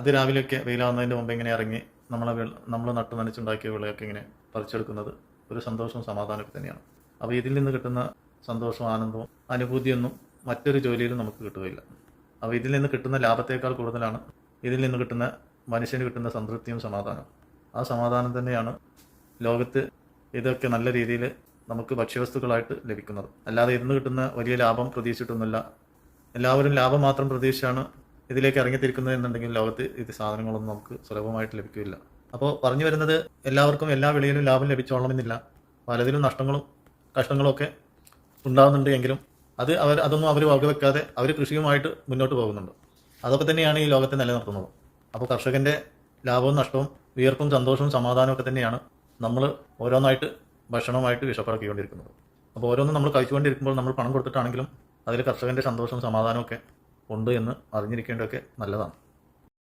അതിരാവിലെയൊക്കെ വെയിലാവുന്നതിന്റെ മുമ്പ് ഇങ്ങനെ ഇറങ്ങി നമ്മളെ നമ്മൾ നട്ടു നനച്ചുണ്ടാക്കിയ വിളയൊക്കെ ഇങ്ങനെ പറിച്ചെടുക്കുന്നത് ഒരു സന്തോഷവും സമാധാനമൊക്കെ തന്നെയാണ്. അപ്പോൾ ഇതിൽ നിന്ന് കിട്ടുന്ന സന്തോഷവും ആനന്ദവും അനുഭൂതിയൊന്നും മറ്റൊരു ജോലിയിലും നമുക്ക് കിട്ടുകയില്ല. അപ്പോൾ ഇതിൽ നിന്ന് കിട്ടുന്ന ലാഭത്തേക്കാൾ കൂടുതലാണ് ഇതിൽ നിന്ന് കിട്ടുന്ന മനുഷ്യന് കിട്ടുന്ന സംതൃപ്തിയും സമാധാനവും. ആ സമാധാനം തന്നെയാണ് ലോകത്ത് ഇതൊക്കെ നല്ല രീതിയിൽ നമുക്ക് ഭക്ഷ്യവസ്തുക്കളായിട്ട് ലഭിക്കുന്നത്. അല്ലാതെ ഇതിന് കിട്ടുന്ന വലിയ ലാഭം പ്രതീക്ഷിച്ചിട്ടൊന്നുമില്ല. എല്ലാവരും ലാഭം മാത്രം പ്രതീക്ഷിച്ചാണ് ഇതിലേക്ക് ഇറങ്ങിത്തിരിക്കുന്നത് എന്നുണ്ടെങ്കിൽ ലോകത്ത് ഇത് സാധനങ്ങളൊന്നും നമുക്ക് സുലഭമായിട്ട് ലഭിക്കില്ല. അപ്പോൾ പറഞ്ഞു വരുന്നത് എല്ലാവർക്കും എല്ലാ വിളയിലും ലാഭം ലഭിച്ചോളണമെന്നില്ല. പലതിലും നഷ്ടങ്ങളും കഷ്ടങ്ങളും ഒക്കെ ഉണ്ടാകുന്നുണ്ട് എങ്കിലും അത് അവർ അതൊന്നും അവർ വകവെക്കാതെ അവർ കൃഷിയുമായിട്ട് മുന്നോട്ട് പോകുന്നുണ്ട്. അതൊക്കെ തന്നെയാണ് ഈ ലോകത്തെ നിലനിർത്തുന്നത്. അപ്പോൾ കർഷകന്റെ ലാഭവും നഷ്ടവും വിയർപ്പും സന്തോഷവും സമാധാനവും ഒക്കെ തന്നെയാണ് നമ്മൾ ഓരോന്നായിട്ട് ഭക്ഷണമായിട്ട് വിഷപ്പിറക്കിക്കൊണ്ടിരിക്കുന്നത് അപ്പോൾ ഓരോന്നും നമ്മൾ കഴിച്ചുകൊണ്ടിരിക്കുമ്പോൾ നമ്മൾ പണം കൊടുത്തിട്ടാണെങ്കിലും അതിൽ കർഷകന്റെ സന്തോഷവും സമാധാനവും ഒക്കെ ഉണ്ട് എന്ന് അറിഞ്ഞിരിക്കേണ്ടതൊക്കെ നല്ലതാണ്.